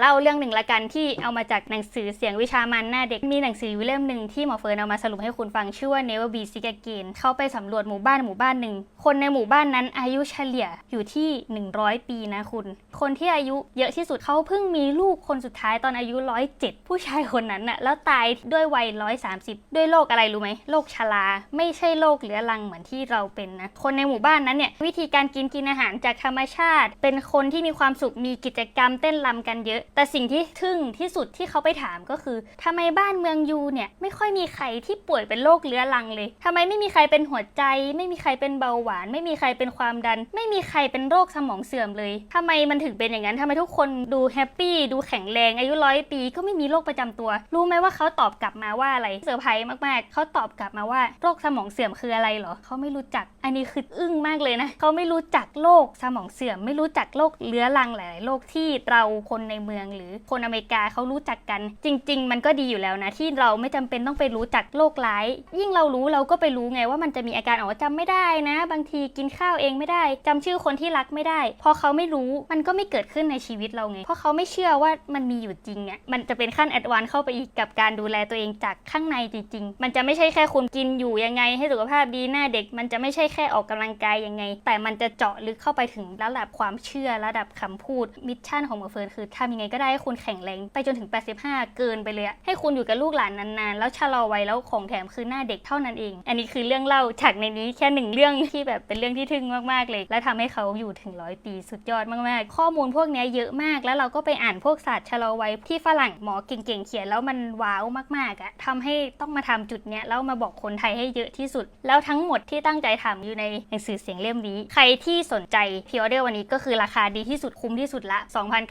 เล่าเรื่องหนึ่งละกันที่เอามาจากหนังสือเสียงวิชามันหน้าเด็กมีหนังสือเล่มหนึ่งที่หมอเฟิร์นเอามาสรุปให้คุณฟังชื่อว่า Never Be Sick Again เขาไปสำรวจหมู่บ้านหมู่บ้านหนึ่งคนในหมู่บ้านนั้นอายุเฉลี่ยอยู่ที่ 100 ปีนะคุณ คนที่อายุเยอะที่สุดเขาเพิ่งมีลูกคนสุดท้ายตอนอายุ 107 ผู้ชายคนนั้นน่ะแล้วตายด้วยวัย 130 ด้วยโรคอะไรรู้ไหมโรคชราไม่ใช่โรคเรื้อรังเหมือนที่เราเป็นนะคนในหมู่บ้านนั้นเนี่ยวิธีการกินกินอาหารจากธรรมชาติ เป็นคนที่มีความสุขมีกิจกรรมเต้นรำกันเยอะแต่สิ่งที่ทึ่งที่สุดที่เขาไปถามก็คือทำไมบ้านเมืองยูเนี่ยไม่ค่อยมีใครที่ป่วยเป็นโรคเรื้อรังเลยทำไมไม่มีใครเป็นหัวใจ ไม่มีใครเป็นเบาหวาน ไม่มีใครเป็นความดัน ไม่มีใครเป็นโรคสมองเสื่อมเลยทำไมมันถึงเป็นอย่างนั้นทำไมทุกคนดูแฮปปี้ดูแข็งแรงอายุร้อยปี ก็ไม่มีโรคประจำตัว รู้ไหมว่าเขาตอบกลับมาว่าอะไรเซอร์ไพรส์มากๆ เขาตอบกลับมาว่าโรคสมองเสื่อมคืออะไรเหรอเขาไม่รู้จัก อันนี้คืออึ้งมากเลยนะเขาไม่รู้จักโรคสมองเสื่อม ไม่รู้จักโรคเรื้อรังหลายๆโรคที่เราคนในเมืองหรือคนอเมริกาเขารู้จักกัน จริง ๆ มันก็ดีอยู่แล้วนะ ที่เราไม่จำเป็นต้องไปรู้จักโรคร้าย ยิ่งเรารู้เราก็ไปรู้ไงว่ามันจะมีอาการอ๋อจำไม่ได้นะ บางทีกินข้าวเองไม่ได้จำชื่อคนที่รักไม่ได้ พอเขาไม่รู้มันก็ไม่เกิดขึ้นในชีวิตเราไง เพราะเขาไม่เชื่อว่ามันมีอยู่จริงเนี่ยมันจะเป็นขั้นแอดวานเข้าไปอีกกับการดูแลตัวเองจากข้างในจริง ๆ มันจะไม่ใช่แค่คุณกินอยู่ยังไง ให้สุขภาพดีหน้าเด็ก มันจะไม่ใช่แค่ออกกำลังกายยังไง แต่มันจะเจาะลึกเข้าไปถึงระดับความเชื่อระดับคำพูดมิชชั่นของหมอเฟิร์นคือทำยังไงก็ได้ให้คุณแข็งแรงไปจนถึง 85 เกินไปเลยให้คุณอยู่กับลูกหลานนานๆ แล้วชะลอวัยแล้วของแถมคือหน้าเด็กเท่านั้นเอง อันนี้คือเรื่องเล่าจากในนี้แค่หนึ่งเรื่องที่แบบเป็นเรื่องที่ทึ่งมากๆเลย และทำให้เขาอยู่ถึงร้อยปีสุดยอดมากๆ ข้อมูลพวกนี้เยอะมาก แล้วเราก็ไปอ่านพวกศาสตร์ชะลอวัยที่ฝรั่งหมอเก่งๆเขียนแล้วมันว้าวมากๆอะทำให้ต้องมาทำจุดเนี้ยแล้วมาบอกคนไทยให้เยอะที่สุด แล้วทั้งหมดที่ตั้งใจทำอยู่ในหนังสือเสียงเล่มนี้ ใครที่สนใจพิออเดอร์วันนี้ก็คือราคาดีที่สุดคุ้มที่สุดละ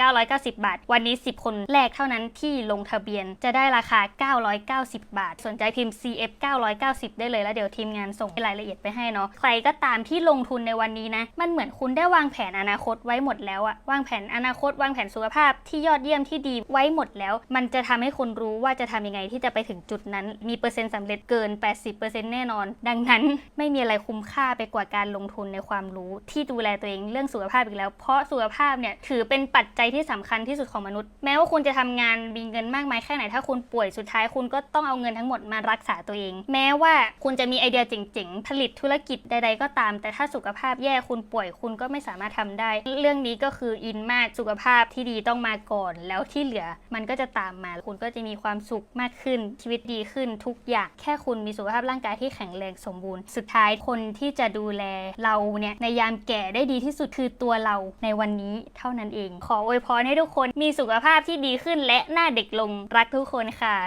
2,990 บาทวันนี้ 10 คนแรกเท่านั้นที่ลงทะเบียนจะได้ราคา 990 บาท สนใจพิมพ์ CF 990 ได้เลยแล้วเดี๋ยวทีมงานส่งรายละเอียดไปให้เนาะใครก็ตามที่ลงทุนในวันนี้นะ มันเหมือนคุณได้วางแผนอนาคตไว้หมดแล้วอะวางแผนอนาคต วางแผนสุขภาพที่ยอดเยี่ยมที่ดีไว้หมดแล้ว มันจะทำให้คุณรู้ว่าจะทำยังไงที่จะไปถึงจุดนั้น มีเปอร์เซ็นต์สำเร็จเกิน 80%แน่นอน ดังนั้นไม่มีอะไรคุ้มค่าไปกว่าการลงทุนในความรู้ ที่ดูแลตัวเองเรื่องสุขภาพอีกแล้ว เพราะสุขภาพเนี่ยถือเป็นปัจจัยที่สำคัญที่สุดของมนุษย์ แม้ว่าคุณจะทำงานมีเงินมากมายแค่ไหน ถ้าคุณป่วยสุดท้ายคุณก็ต้องเอาเงินทั้งหมดมารักษาตัวเอง แม้ว่าคุณจะมีไอเดียเจ๋งๆ ผลิตธุรกิจใด ๆ ก็ตาม แต่ถ้าสุขภาพแย่คุณป่วยคุณก็ไม่สามารถทำได้ เรื่องนี้ก็คืออินมากสุขภาพที่ดีต้องมาก่อน แล้วที่เหลือมันก็จะตามมา คุณก็จะมีความสุขมากขึ้น ชีวิตดีขึ้นทุกอย่าง แค่คุณมีสุขภาพร่างกายที่แข็งแรงสมบูรณ์ สุดท้ายคนที่จะดูแลเราเนี่ยในยามแก่ได้ดีที่สุดคือตัวเราในวันนี้เท่านั้นเอง ขออวยพรให้ทุกคนมีสุขภาพที่ดีขึ้นและหน้าเด็กลงรักทุกคนค่ะ